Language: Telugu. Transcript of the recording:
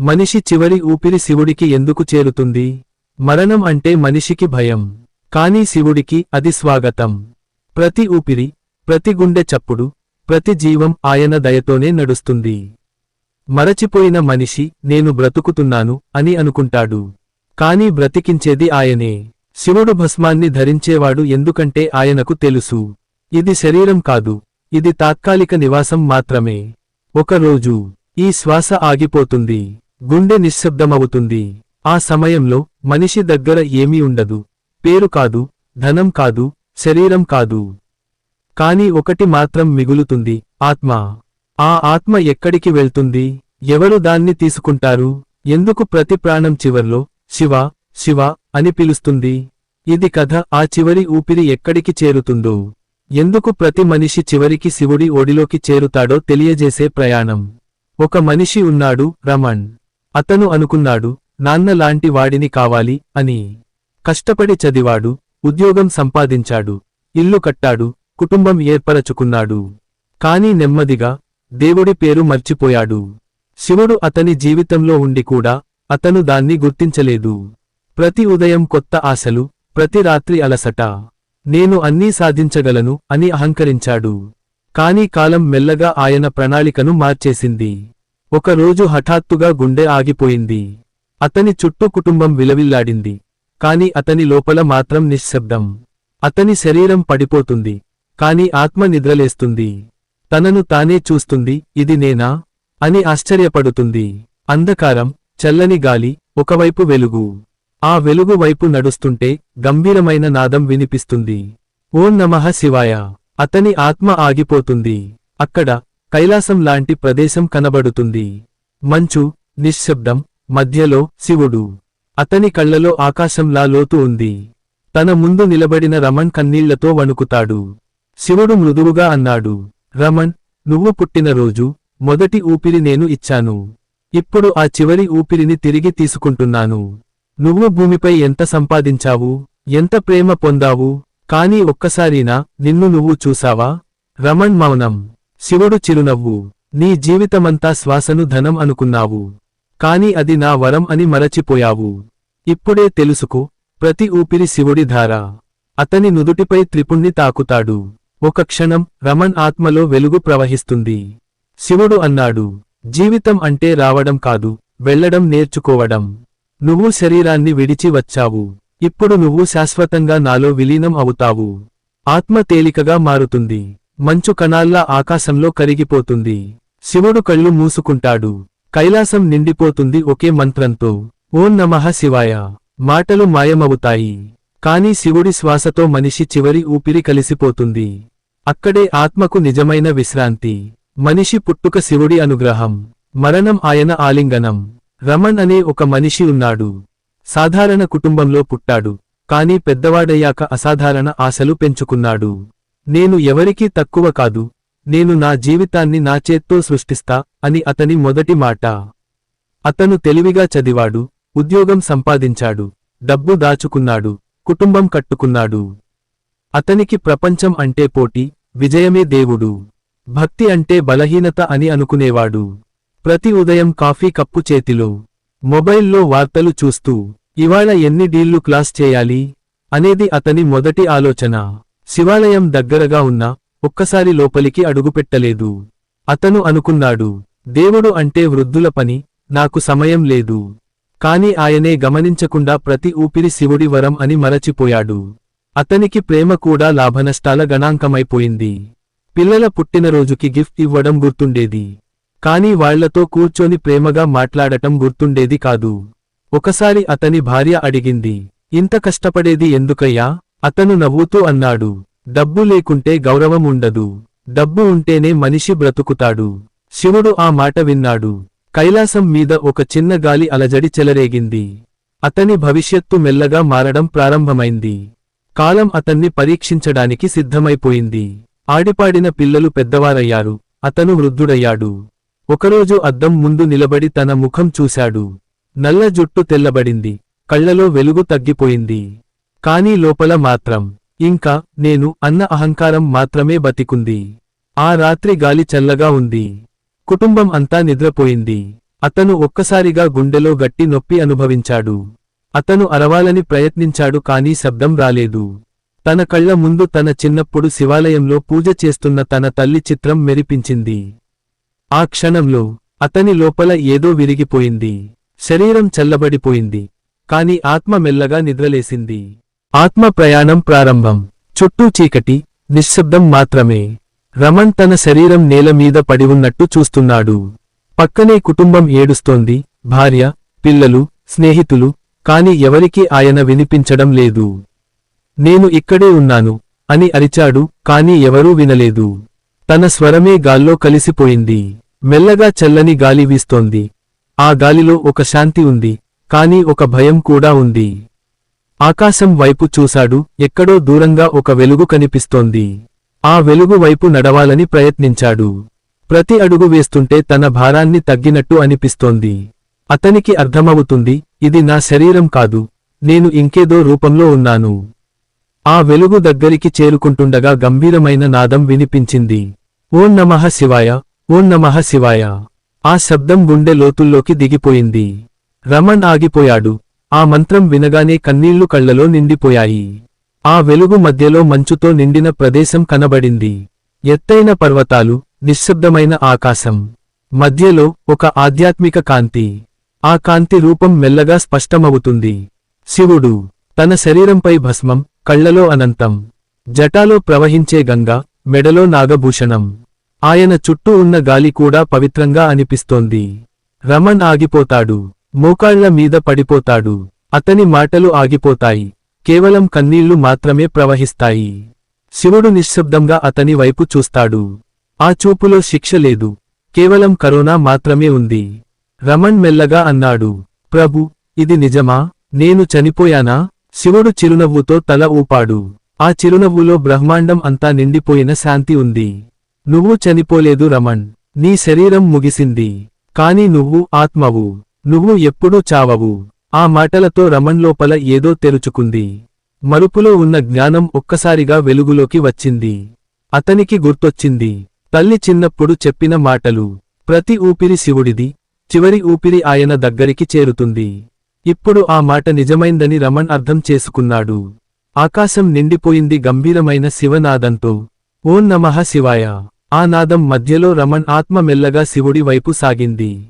మనిషి చివరి ఊపిరి శివుడికి ఎందుకు చేరుతుంది? మరణం అంటే మనిషికి భయం. కానీ శివుడికి అది స్వాగతం. ప్రతి ఊపిరి ప్రతి గుండె చప్పుడు ప్రతి జీవం ఆయన దయతోనే నడుస్తుంది. మరచిపోయిన మనిషి నేను బ్రతుకుతున్నాను అని అనుకుంటాడు. కాని బ్రతికించేది ఆయనే. శివుడు భస్మాన్ని ధరించేవాడు ఎందుకంటే ఆయనకు తెలుసు. ఇది శరీరం కాదు ఇది తాత్కాలిక నివాసం మాత్రమే. ఒక రోజు ఈ శ్వాస ఆగిపోతుంది. గుండె నిశ్శబ్దమవుతుంది. ఆ సమయంలో మనిషి దగ్గర ఏమీ ఉండదు. పేరు కాదు ధనం కాదు శరీరం కాదు. కాని ఒకటి మాత్రం మిగులుతుంది ఆత్మ. ఆ ఆత్మ ఎక్కడికి వెళ్తుంది? ఎవరు దాన్ని తీసుకుంటారు? ఎందుకు ప్రతి ప్రాణం చివర్లో శివ శివ అని పిలుస్తుంది? ఇది కథ ఆ చివరి ఊపిరి ఎక్కడికి చేరుతుందో? ఎందుకు ప్రతి మనిషి చివరికి శివుడి ఒడిలోకి చేరుతాడో తెలియజేసే ప్రయాణం. ఒక మనిషి ఉన్నాడు రమణ్. అతను అనుకున్నాడు నాన్న లాంటి వాడిని కావాలి అని. కష్టపడి చదివాడు ఉద్యోగం సంపాదించాడు ఇల్లు కట్టాడు కుటుంబం ఏర్పరచుకున్నాడు. కాని నెమ్మదిగా దేవుడి పేరు మర్చిపోయాడు. శివుడు అతని జీవితంలో ఉండి కూడా అతను దాన్ని గుర్తించలేదు. ప్రతి ఉదయం కొత్త ఆశలు ప్రతి రాత్రి అలసట. నేను అన్నీ సాధించగలను అని అహంకరించాడు. కాని కాలం మెల్లగా ఆయన ప్రణాళికను మార్చేసింది. ఒకరోజు హఠాత్తుగా గుండె ఆగిపోయింది. అతని చుట్టూ కుటుంబం విలవిల్లాడింది. కాని అతని లోపల మాత్రం నిశ్శబ్దం. అతని శరీరం పడిపోతుంది. కాని ఆత్మ నిద్రలేస్తుంది. తనను తానే చూస్తుంది. ఇది నేనా? అని ఆశ్చర్యపడుతుంది. అంధకారం చల్లని గాలి ఒకవైపు వెలుగు. ఆ వెలుగు వైపు నడుస్తుంటే గంభీరమైన నాదం వినిపిస్తుంది. ఓం నమః శివాయ. అతని ఆత్మ ఆగిపోతుంది. అక్కడ కైలాసం లాంటి ప్రదేశం కనబడుతుంది. మంచు నిశ్శబ్దం మధ్యలో శివుడు. అతని కళ్ళలో ఆకాశంలా లోతు ఉంది. తన ముందు నిలబడిన రమణ్ కన్నీళ్ళతో వణుకుతాడు. శివుడు మృదువుగా అన్నాడు రమణ్ నువ్వు పుట్టినరోజు మొదటి ఊపిరి నేను ఇచ్చాను. ఇప్పుడు ఆ చివరి ఊపిరిని తిరిగి తీసుకుంటున్నాను. నువ్వు భూమిపై ఎంత సంపాదించావు ఎంత ప్రేమ పొందావు కాని ఒక్కసారినా నిన్ను నువ్వు చూసావా? రమణ్ మౌనం. శివుడు చిరునవ్వు. నీ జీవితమంతా శ్వాసను ధనం అనుకున్నావు. కాని అది నా వరం అని మరచిపోయావు. ఇప్పుడే తెలుసుకో ప్రతి ఊపిరి శివుడి ధార. అతని నుదుటిపై త్రిపుణ్ణి తాకుతాడు. ఒక క్షణం రమణ్ ఆత్మలో వెలుగు ప్రవహిస్తుంది. శివుడు అన్నాడు జీవితం అంటే రావడం కాదు వెళ్ళడం నేర్చుకోవడం. నువ్వు శరీరాన్ని విడిచి వచ్చావు. ఇప్పుడు నువ్వు శాశ్వతంగా నాలో విలీనం అవుతావు. ఆత్మ తేలికగా మారుతుంది. మంచు కణాల్లా ఆకాశంలో కరిగిపోతుంది. శివుడు కళ్ళు మూసుకుంటాడు. కైలాసం నిండిపోతుంది ఒకే మంత్రంతో. ఓం నమః శివాయ. మాటలు మాయమవుతాయి. కాని శివుడి శ్వాసతో మనిషి చివరి ఊపిరి కలిసిపోతుంది. అక్కడే ఆత్మకు నిజమైన విశ్రాంతి. మనిషి పుట్టుక శివుడి అనుగ్రహం. మరణం ఆయన ఆలింగనం. రమణ్ అనే ఒక మనిషి ఉన్నాడు. సాధారణ కుటుంబంలో పుట్టాడు. కాని పెద్దవాడయ్యాక అసాధారణ ఆశలు పెంచుకున్నాడు. నేను ఎవరికీ తక్కువ కాదు నేను నా జీవితాన్ని నా చేత్తో సృష్టిస్తా అని అతని మొదటి మాట. అతను తెలివిగా చదివాడు ఉద్యోగం సంపాదించాడు డబ్బు దాచుకున్నాడు కుటుంబం కట్టుకున్నాడు. అతనికి ప్రపంచం అంటే పోటీ విజయమే దేవుడు. భక్తి అంటే బలహీనత అని అనుకునేవాడు. ప్రతి ఉదయం కాఫీ కప్పు చేతిలో మొబైల్లో వార్తలు చూస్తూ ఇవాళ ఎన్ని డీళ్ళు క్లాస్ చేయాలి? అనేది అతని మొదటి ఆలోచన. శివాలయం దగ్గరగా ఉన్నా ఒక్కసారి లోపలికి అడుగుపెట్టలేదు. అతను అనుకున్నాడు దేవుడు అంటే వృద్ధుల పని నాకు సమయం లేదు. కాని ఆయనే గమనించకుండా ప్రతి ఊపిరి శివుడి వరం అని మరచిపోయాడు. అతనికి ప్రేమ కూడా లాభనష్టాల గణాంకమైపోయింది. పిల్లల పుట్టినరోజుకి గిఫ్ట్ ఇవ్వడం గుర్తుండేది. కాని వాళ్ళతో కూర్చొని ప్రేమగా మాట్లాడటం గుర్తుండేది కాదు. ఒకసారి అతని భార్య అడిగింది ఇంత కష్టపడేది ఎందుకయ్యా? అతను నవ్వుతూ అన్నాడు డబ్బు లేకుంటే గౌరవం ఉండదు. డబ్బు ఉంటేనే మనిషి బ్రతుకుతాడు. శివుడు ఆ మాట విన్నాడు. కైలాసం మీద ఒక చిన్న గాలి అలజడి చెలరేగింది. అతని భవిష్యత్తు మెల్లగా మారడం ప్రారంభమైంది. కాలం అతన్ని పరీక్షించడానికి సిద్ధమైపోయింది. ఆడిపాడిన పిల్లలు పెద్దవారయ్యారు. అతను వృద్ధుడయ్యాడు. ఒకరోజు అద్దం ముందు నిలబడి తన ముఖం చూశాడు. నల్ల జుట్టు తెల్లబడింది. కళ్ళలో వెలుగు తగ్గిపోయింది. కాని లోపల మాత్రం. ఇంకా నేను అన్న అహంకారం మాత్రమే బతికుంది. ఆ రాత్రి గాలి చల్లగా ఉంది. కుటుంబం అంతా నిద్రపోయింది. అతను ఒక్కసారిగా గుండెలో గట్టి నొప్పి అనుభవించాడు. అతను అరవాలని ప్రయత్నించాడు కానీ శబ్దం రాలేదు. తన కళ్ళ ముందు తన చిన్నప్పుడు శివాలయంలో పూజ చేస్తున్న తన తల్లి చిత్రం మెరిపించింది. ఆ క్షణంలో అతని లోపల ఏదో విరిగిపోయింది. శరీరం చల్లబడిపోయింది. కాని ఆత్మ మెల్లగా నిద్రలేసింది. ఆత్మ ప్రయాణం ప్రారంభం. చుట్టూ చీకటి నిశ్శబ్దం మాత్రమే. రమణ్ తన శరీరం నేల మీద పడి ఉన్నట్టు చూస్తున్నాడు. పక్కనే కుటుంబం ఏడుస్తోంది భార్య పిల్లలు స్నేహితులు కాని ఎవరికీ ఆయన వినిపించడం లేదు. నేను ఇక్కడే ఉన్నాను అని అరిచాడు కాని ఎవరూ వినలేదు. తన స్వరమే గాల్లో కలిసిపోయింది. మెల్లగా చల్లని గాలి వీస్తోంది. ఆ గాలిలో ఒక శాంతి ఉంది కాని ఒక భయం కూడా ఉంది. ఆకాశం వైపు చూశాడు ఎక్కడో దూరంగా ఒక వెలుగు కనిపిస్తోంది. ఆ వెలుగు వైపు నడవాలని ప్రయత్నించాడు. ప్రతి అడుగు వేస్తుంటే తన భారాన్ని తగ్గినట్టు అనిపిస్తోంది. అతనికి అర్థమవుతుంది ఇది నా శరీరం కాదు నేను ఇంకేదో రూపంలో ఉన్నాను. ఆ వెలుగు దగ్గరికి చేరుకుంటుండగా గంభీరమైన నాదం వినిపించింది. ఓం నమః శివాయ ఓం నమః శివాయ. ఆ శబ్దం గుండె లోతుల్లోకి దిగిపోయింది. రమణ్ ఆగిపోయాడు ఆ మంత్రం వినగానే కన్నీళ్ళు కళ్ళలో నిండిపోయాయి. ఆ వెలుగు మధ్యలో మంచుతో నిండిన ప్రదేశం కనబడింది. ఎత్తైన పర్వతాలు నిశ్శబ్దమైన ఆకాశం. మధ్యలో ఒక ఆధ్యాత్మిక కాంతి. ఆ కాంతి రూపం మెల్లగా స్పష్టమవుతుంది. శివుడు తన శరీరంపై భస్మం కళ్ళలో అనంతం. జటాలో ప్రవహించే గంగ మెడలో నాగభూషణం. ఆయన చుట్టూ ఉన్న గాలి కూడా పవిత్రంగా అనిపిస్తోంది. రమణ్ ఆగిపోతాడు. మోకాళ్ళ మీద పడిపోతాడు. అతని మాటలు ఆగిపోతాయి. కేవలం కన్నీళ్ళు మాత్రమే ప్రవహిస్తాయి. శివుడు నిశ్శబ్దంగా అతని వైపు చూస్తాడు. ఆ చూపులో శిక్ష లేదు. కేవలం కరోనా మాత్రమే ఉంది. రమణ్ మెల్లగా అన్నాడు ప్రభు ఇది నిజమా? నేను చనిపోయానా? శివుడు చిరునవ్వుతో తల ఊపాడు. ఆ చిరునవ్వులో బ్రహ్మాండం అంతా నిండిపోయిన శాంతి ఉంది. నువ్వు చనిపోలేదు రమణ్. నీ శరీరం ముగిసింది. కాని నువ్వు ఆత్మవు. నువ్వు ఎప్పుడూ చావవు. ఆ మాటలతో రమణ్ లోపల ఏదో తెరుచుకుంది. మరుపులో ఉన్న జ్ఞానం ఒక్కసారిగా వెలుగులోకి వచ్చింది. అతనికి గుర్తొచ్చింది. తల్లి చిన్నప్పుడు చెప్పిన మాటలు. ప్రతి ఊపిరి శివుడిది. చివరి ఊపిరి ఆయన దగ్గరికి చేరుతుంది. ఇప్పుడు ఆ మాట నిజమైందని రమణ్ అర్థం చేసుకున్నాడు. ఆకాశం నిండిపోయింది గంభీరమైన శివనాదంతో. ఓం నమః శివాయ. ఆ నాదం మధ్యలో రమణ్ ఆత్మ మెల్లగా శివుడి వైపు సాగింది.